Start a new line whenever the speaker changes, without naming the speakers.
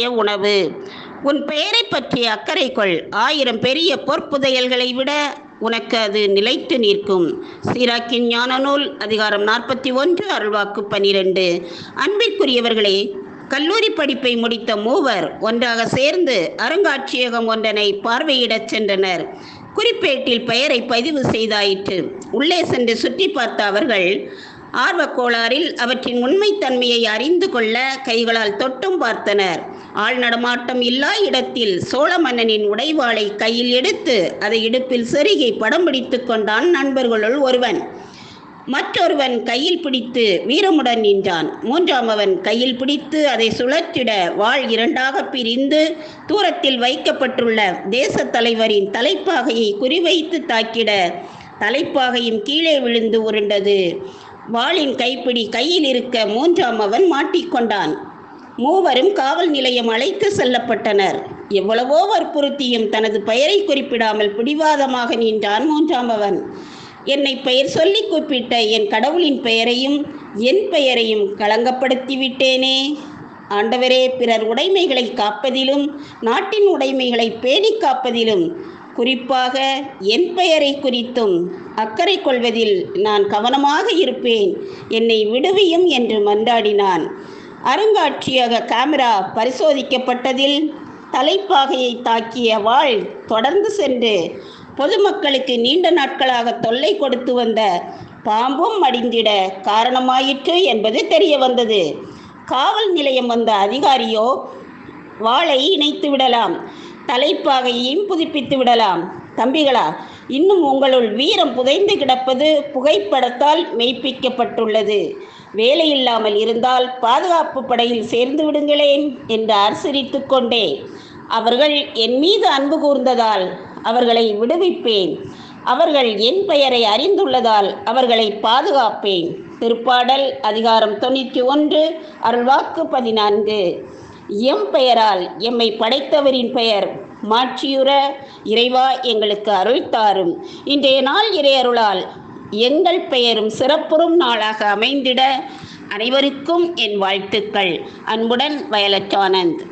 உணவு. உன் பெயரை பற்றிய அக்கறை கொள். ஆயிரம் பெரிய பொற்புதையல்களை விட உனக்கு அது நிலைத்து நிற்கும். சீராக்கின் ஞான நூல் அதிகாரம் நாற்பத்தி ஒன்று அருள்வாக்கு பனிரெண்டு. அன்பிற்குரியவர்களே கல்லூரி படிப்பை முடித்த மூவர் ஒன்றாக சேர்ந்து அருங்காட்சியகம் ஒன்றனை பார்வையிடச் சென்றனர். குறிப்பேட்டில் பெயரை பதிவு செய்தாயிற்று. உள்ளே சென்று சுற்றி பார்த்த அவர்கள் ஆர்வக் கோளாறில் அவற்றின் உண்மைத்தன்மையை அறிந்து கொள்ள கைகளால் தொட்டும் பார்த்தனர். ஆள் நடமாட்டம் இல்லா இடத்தில் சோழ மன்னனின் உடைவாளை கையில் எடுத்து அதை இடுப்பில் செருகி படம் பிடித்து கொண்டான் நண்பர்களுள் ஒருவன். மற்றொருவன் கையில் பிடித்து வீரமுடன் நின்றான். மூன்றாமவன் கையில் பிடித்து அதை சுழற்றிட வாள் இரண்டாக பிரிந்து தூரத்தில் வைக்கப்பட்டுள்ள தேசத் தலைவரின் தலைப்பாகையை குறிவைத்து தாக்கிட தலைப்பாகையும் கீழே விழுந்து உருண்டது. வாளின் கைப்பிடி கையில் இருக்க மூன்றாம் அவன் மாட்டிக்கொண்டான். மூவரும் காவல் நிலையம் அழைத்து செல்லப்பட்டனர். எவ்வளவோ வற்புறுத்தியும் தனது பெயரை குறிப்பிடாமல் பிடிவாதமாக நின்றான் மூன்றாம் அவன் என்னை பெயர் சொல்லி கூப்பிட்ட என் கடவுளின் பெயரையும் என் பெயரையும் களங்கப்படுத்தி விட்டேனே ஆண்டவரே பிறர் உடைமைகளை காப்பதிலும் நாட்டின் உடைமைகளை பேணி காப்பதிலும் குறிப்பாக என் பெயரை குறித்தும் அக்கறை கொள்வதில் நான் கவனமாக இருப்பேன். என்னை விடுவியும் என்று மன்றாடினான். அருங்காட்சியக கேமரா பரிசோதிக்கப்பட்டதில் தலைப்பாகையை தாக்கிய வாள் தொடர்ந்து சென்று பொதுமக்களுக்கு நீண்ட நாட்களாக தொல்லை கொடுத்து வந்த பாம்பும் மடிந்திட காரணமாயிற்று என்பது தெரிய வந்தது. காவல் நிலையம் வந்த அதிகாரியோ வாளை இணைத்து விடலாம் தலைப்பாகையையும் புதுப்பித்து விடலாம் தம்பிகளா இன்னும் உங்களுள் வீரம் புதைந்து கிடப்பது புகைப்படத்தால் மெய்ப்பிக்கப்பட்டுள்ளது. வேலையில்லாமல் இருந்தால் பாதுகாப்பு படையில் சேர்ந்து விடுங்களேன் என்றார் சிரித்து கொண்டே அவர்கள் என் மீது அன்பு கூர்ந்ததால் அவர்களை விடுவிப்பேன். அவர்கள் என் பெயரை அறிந்துள்ளதால் அவர்களை பாதுகாப்பேன். திருப்பாடல் அதிகாரம் தொண்ணூற்றி ஒன்று அருள்வாக்கு பதினான்கு. எம் பெயரால் எம்மை படைத்தவரின் பெயர் மாற்றியுற இறைவா எங்களுக்கு அருள் தாரும். இன்றைய நாள் இறையருளால் எங்கள் பெயரும் சிறப்புறும் நாளாக அமைந்திட அனைவருக்கும் என் வாழ்த்துக்கள். அன்புடன் வயலட் ஆனந்த்.